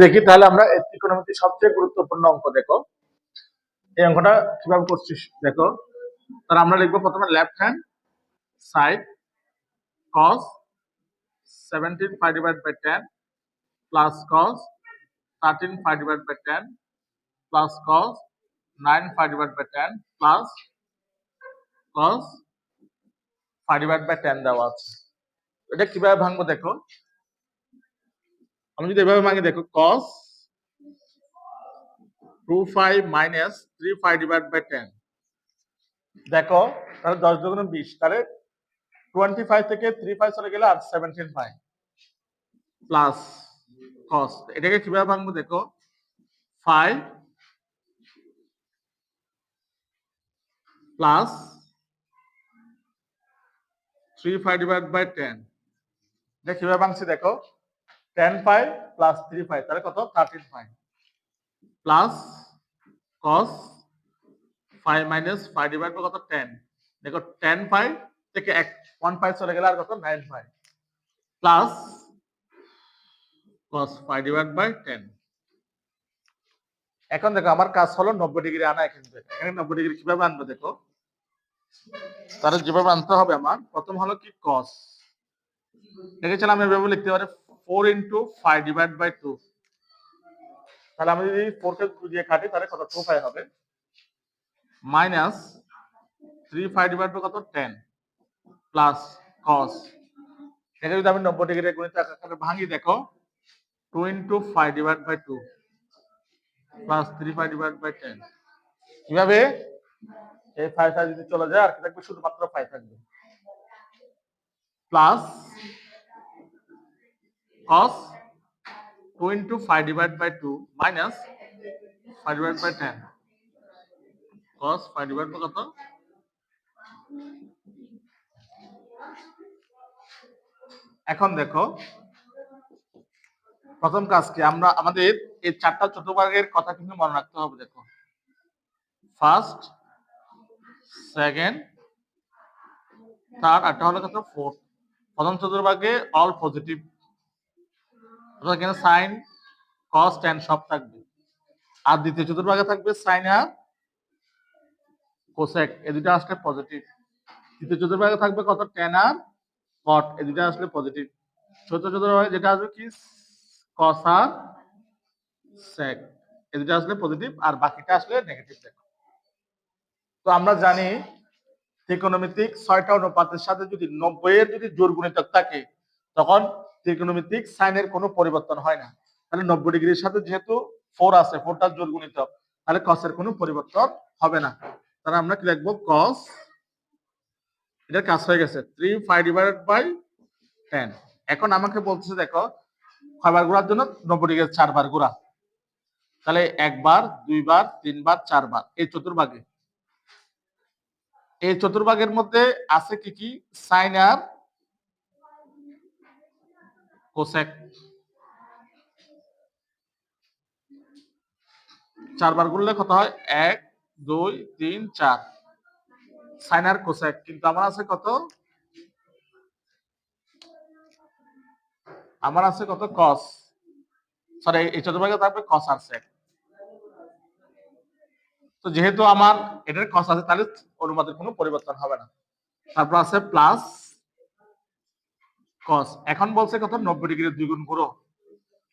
দেখি তাহলে আমরা ত্রিকোণমিতির সবচেয়ে গুরুত্বপূর্ণ অঙ্ক, দেখো। এই অঙ্কটা কীভাবে করছিস, দেখো। তাহলে আমরা লিখব প্রথমে left hand side cos 17 pi divided by 10 plus cos 13 pi divided by 10 plus cos 9 pi divided by 10 plus cos 5 divided by 10 দেওয়া আছে। এটা কীভাবে ভাঙবো, দেখো। আমি যদি এভাবে ভাঙি দেখো, cos 2 pi minus 3 pi divided by 10 দেখো, তাহলে 10 দুগুণ 20 তাহলে 25 থেকে 3 পাই চলে গেলে আর 17 পাই প্লাস cos, এটাকে কীভাবে ভাঙবো, দেখো 5 প্লাস 3 পাই ডিভাইড বাই 10 এটা কীভাবে ভাঙছি, দেখো 10 পাই প্লাস 3 পাই তাহলে কত? 13 pi plus cos 5 minus 5 divide কত? 10 দেখো 10 পাই থেকে এক 1 পাই চলে গেলে আর কত? 9 pi plus cos 5 divide by 10 এখন দেখো, আমার কাজ হলো 90 ডিগ্রি আনা এখান থেকে। এখানে 90 ডিগ্রি কীভাবে আনব দেখো? তাহলে যেভাবে আনতে হবে আমার, প্রথম হলো কি? cos দেখেছিলাম, আমি এভাবে লিখতে পারি। 4 ইন্টু 5 ডিভাইড বাই 2 তাহলে আমি যদি 4 কে 2 দিয়ে কাটি, তাহলে কত? 2 পাই হবে। মাইনাস 3 5 ডিভাইড বাই কত? 10 প্লাস cos এটা যদি আমি 90 ডিগ্রি গণিত আকারে ভাঙি, দেখো। 2 into 5 divide by 2 plus 3 5 divide by 10 কীভাবে? এই 5 5 যদি চলে যায়, আর কি থাকবে? শুধুমাত্র 5 থাকবে। Plus cos 2 into 5 divide by 2 minus 5 divide by 10 cos 5 divide by কত? এখন দেখো, প্রথম কাজ কি আমরা আমাদের এই চারটা চতুর্ভাগের কথা কিন্তু মনে রাখতে হবে, দেখো। ফার্স্ট সেকেন্ড থার্ড আরটা হলো কত? ফোর্থ প্রথম চতুর্ভাগে অল পজিটিভ এখানে সাইন কস ট্যান সব থাকবে। আর দ্বিতীয় চতুর্ভাগে থাকবে সাইন আর কোসেক। এই দুটো আসলে পজিটিভ তৃতীয় চতুর্ভাগে থাকবে কত? ট্যান আর কট এই দুটো আসলে পজিটিভ চতুর্থ চতুর্ভাগে যেটা আসবে কি? কস আর সেক এই দুটো আসলে পজিটিভ আর বাকিটা আসলে নেগেটিভ দেখো। তো আমরা জানি ত্রিকোণমিতিক ছয়টা অনুপাতের সাথে যদি নব্বই এর যদি জোর গুণিতক থাকে তখন ত্রিকোণমিতিক সাইনের কোনো পরিবর্তন হয় না। তাহলে নব্বই ডিগ্রির সাথে যেহেতু ফোর আছে ফোরটা জোর গুণিত, তাহলে কসের কোনো পরিবর্তন হবে না। তাহলে আমরা কি লিখব? কস এটার কাজ হয়ে গেছে three five divided by ten এখন আমাকে বলতেছে, দেখো কয়বার ঘোরার জন্য নব্বই ডিগ্রি চারবার ঘোরা। তাহলে একবার দুইবার তিনবার চারবার এই চতুর্ভাগে। এই চতুর্ভাগের মধ্যে আছে কি কি? সাইন আর কোসেক। চারবার গুনলে কত হয়? এক, দুই, তিন, চার। সাইন আর কোসেক, কিন্তু আমার আছে কত? আমার আছে কত? কস। সরি এই চতুর্ভাগে থাকবে কস আর সেক। তো যেহেতু আমার এটার কস আছে, তাহলে অনুপাতের কোনো পরিবর্তন হবে না। তারপর আছে প্লাস কস এখন বলছে কত নব্বই ডিগ্রি দ্বিগুণ ঘুরো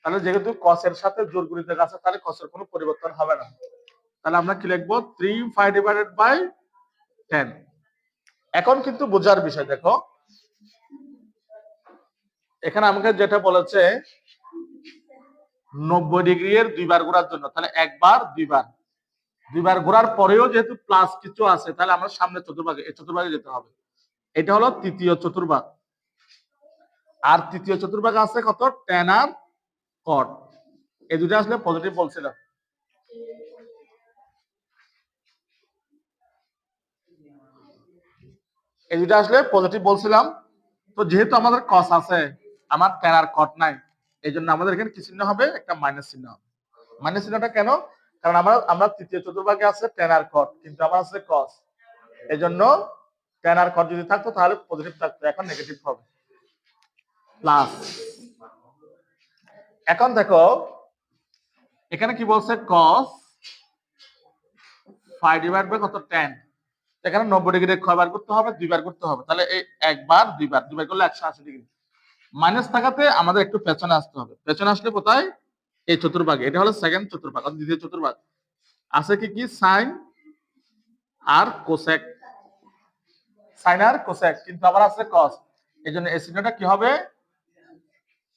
তাহলে যেহেতু কসের সাথে জোর গুণিতক আছে, তাহলে কসের কোনো পরিবর্তন হবে না। তাহলে আমরা কি লিখব? Three five divided by ten এখন কিন্তু বোঝার বিষয় দেখো। এখানে আমাকে যেটা বলেছে, নব্বই ডিগ্রি এর দুইবার ঘোরার জন্য। তাহলে একবার, দুইবার। দুইবার ঘোরার পরেও যেহেতু প্লাস কিছু আছে, তাহলে আমরা সামনে চতুর্ভাগে এই চতুর্ভাগে যেতে হবে। এটা হলো তৃতীয় চতুর্ভাগ। আর তৃতীয় চতুর্ভাগে আছে কত? টেন আর কট এই দুটো আসলে পজিটিভ বলছিলাম এই দুটো আসলে পজিটিভ বলছিলাম। তো যেহেতু আমাদের কস আছে, আমার টেন আর কট নাই, এই জন্য আমাদের এখানে কি চিহ্ন হবে? একটা মাইনাস চিহ্ন হবে। মাইনাস চিহ্নটা কেন? কারণ আমরা আমরা তৃতীয় চতুর্ভাগে আছে টেন আর কট কিন্তু আমার আছে কস এই জন্য টেন আর কট যদি থাকতো, তাহলে পজিটিভ থাকতো, এখন নেগেটিভ হবে। প্লাস এখন দেখো, এখানে কি বলছে? কস ফাইভ ডিভাইড বাই কত? টেন এখানে নব্বই ডিগ্রি কয়বার করতে হবে দুইবার করতে হবে। তাহলে একবার দুইবার দুইবার করলে একশো আশি ডিগ্রি মাইনাস থাকাতে আমাদের একটু পেছনে আসতে হবে। পেছনে আসলে কোথায়? এই চতুর্ভাগে। এটা হলো সেকেন্ড চতুর্ভাগ দ্বিতীয় চতুর্ভাগ। আছে কি কি? সাইন আর কোসেক সাইন আর কোসেক কিন্তু আবার আছে কস এই জন্য এই কি হবে?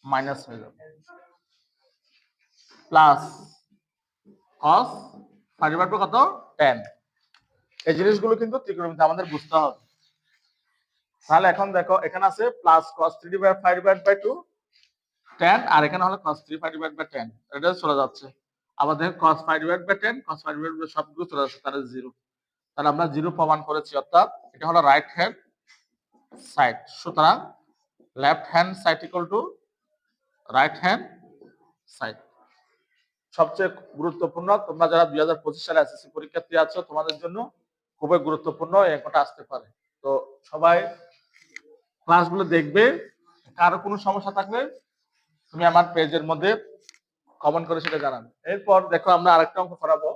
মাইনাস হয়ে যাবে। প্লাস কস ফাইভ বাই কত? টেন। এই জিনিসগুলো কিন্তু ত্রিকোণমিতি আমাদের বুঝতে হবে। তাহলে এখন দেখো, এখানে আছে plus cos three divide five divide by two ten আর এখানে হলো cos three five divide by ten এটা চলে যাচ্ছে। আবার দেখো cos five divide by ten cos five divide by সবগুলো চলে যাচ্ছে, তাহলে জিরো তাহলে আমরা জিরো প্রমাণ করেছি, অর্থাৎ এটা হলো রাইট হ্যান্ড সাইড সুতরাং left hand side equal to right hand side. সবচেয়ে গুরুত্বপূর্ণ, তোমরা যারা দুই হাজার পঁচিশ সালে এসএসসি পরীক্ষার্থী আছো, তোমাদের জন্য খুবই গুরুত্বপূর্ণ একটা আসতে পারে। তো সবাই ক্লাসগুলো দেখবে, কারও কোনো সমস্যা থাকলে তুমি আমার পেজের মধ্যে কমেন্ট করে সেটা জানাবে। এরপর দেখো আমরা আরেকটা অঙ্ক করাবো